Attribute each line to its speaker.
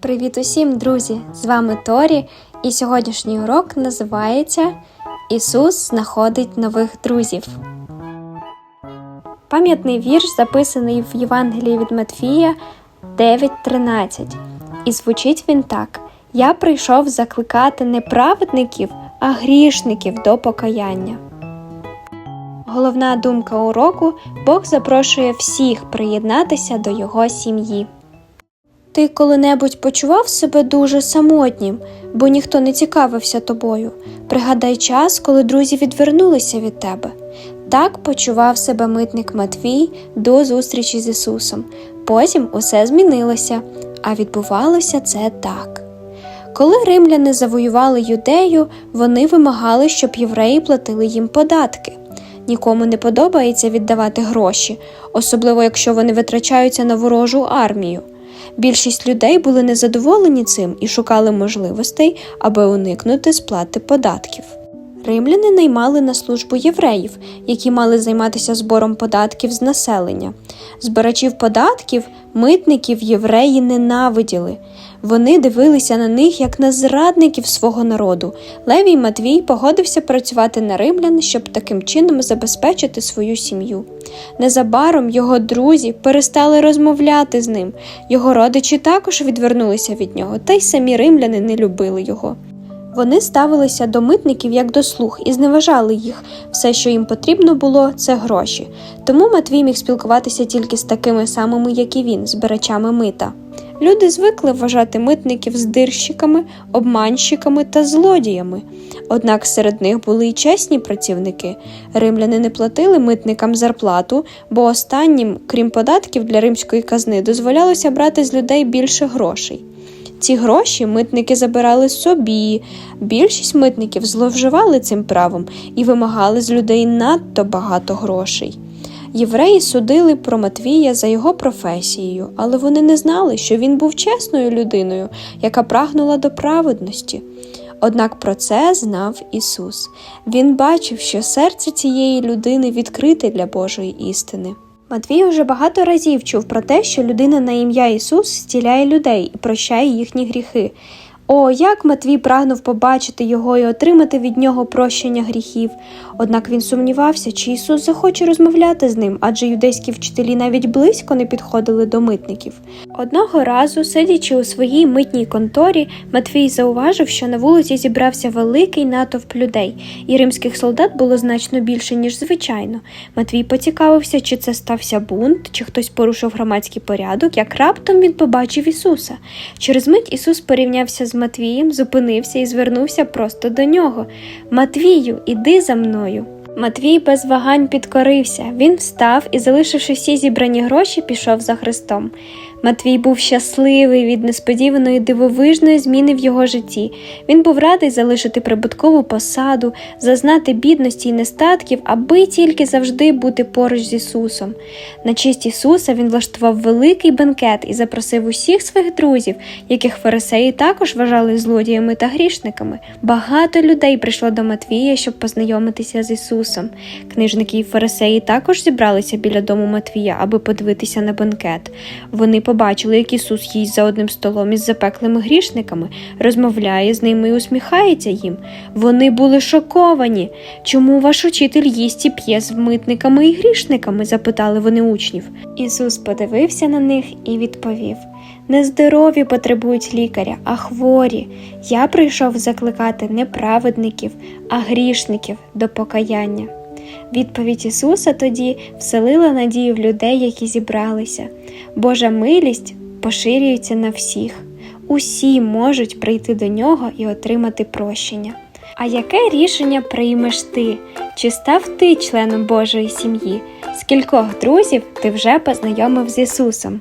Speaker 1: Привіт усім, друзі! З вами Торі, і сьогоднішній урок називається Ісус знаходить нових друзів. Пам'ятний вірш записаний в Євангелії від Матфія 9.13. І звучить він так: Я прийшов закликати не праведників, а грішників до покаяння. Головна думка уроку Бог запрошує всіх приєднатися до його сім'ї. Ти коли-небудь почував себе дуже самотнім, бо ніхто не цікавився тобою. Пригадай час, коли друзі відвернулися від тебе. Так почував себе митник Матвій до зустрічі з Ісусом. Потім усе змінилося, а відбувалося це так. Коли римляни завоювали юдею, вони вимагали, щоб євреї платили їм податки. Нікому не подобається віддавати гроші, особливо якщо вони витрачаються на ворожу армію. Більшість людей були незадоволені цим і шукали можливостей, аби уникнути сплати податків. Римляни наймали на службу євреїв, які мали займатися збором податків з населення. Збирачів податків, митників євреї ненавиділи. Вони дивилися на них як на зрадників свого народу. Левій Матвій погодився працювати на римлян, щоб таким чином забезпечити свою сім'ю. Незабаром його друзі перестали розмовляти з ним. Його родичі також відвернулися від нього, та й самі римляни не любили його. Вони ставилися до митників як до слуг і зневажали їх. Все, що їм потрібно було, це гроші. Тому Матвій міг спілкуватися тільки з такими самими, як і він, збирачами мита. Люди звикли вважати митників здирщиками, обманщиками та злодіями. Однак серед них були й чесні працівники. Римляни не платили митникам зарплату, бо останнім, крім податків для римської казни, дозволялося брати з людей більше грошей. Ці гроші митники забирали собі. Більшість митників зловживали цим правом і вимагали з людей надто багато грошей. Євреї судили про Матвія за його професією, але вони не знали, що він був чесною людиною, яка прагнула до праведності. Однак про це знав Ісус. Він бачив, що серце цієї людини відкрите для Божої істини. Матвій уже багато разів чув про те, що людина на ім'я Ісус зціляє людей і прощає їхні гріхи. О, як Матвій прагнув побачити його і отримати від нього прощення гріхів. Однак він сумнівався, чи Ісус захоче розмовляти з ним, адже юдейські вчителі навіть близько не підходили до митників. Одного разу, сидячи у своїй митній конторі, Матвій зауважив, що на вулиці зібрався великий натовп людей, і римських солдат було значно більше, ніж звичайно. Матвій поцікавився, чи це стався бунт, чи хтось порушив громадський порядок, як раптом він побачив Ісуса. Через мить Ісус порівнявся з Матвієм, зупинився і звернувся просто до нього. Матвію, іди за мною. Матвій без вагань підкорився. Він встав і, залишивши всі зібрані гроші, пішов за Христом. Матвій був щасливий від несподіваної дивовижної зміни в його житті. Він був радий залишити прибуткову посаду, зазнати бідності й нестатків, аби тільки завжди бути поруч з Ісусом. На честь Ісуса він влаштував великий бенкет і запросив усіх своїх друзів, яких фарисеї також вважали злодіями та грішниками. Багато людей прийшло до Матвія, щоб познайомитися з Ісусом. Книжники і фарисеї також зібралися біля дому Матвія, аби подивитися на бенкет. Вони побачили, як Ісус їсть за одним столом із запеклими грішниками, розмовляє з ними і усміхається їм. Вони були шоковані. Чому ваш учитель їсть і п'є з митниками і грішниками? запитали вони учнів. Ісус подивився на них і відповів: Нездорові потребують лікаря, а хворі. Я прийшов закликати не праведників, а грішників до покаяння. Відповідь Ісуса тоді вселила надію в людей, які зібралися. Божа милість поширюється на всіх. Усі можуть прийти до нього і отримати прощення. А яке рішення приймеш ти? Чи став ти членом Божої сім'ї? Скількох друзів ти вже познайомив з Ісусом?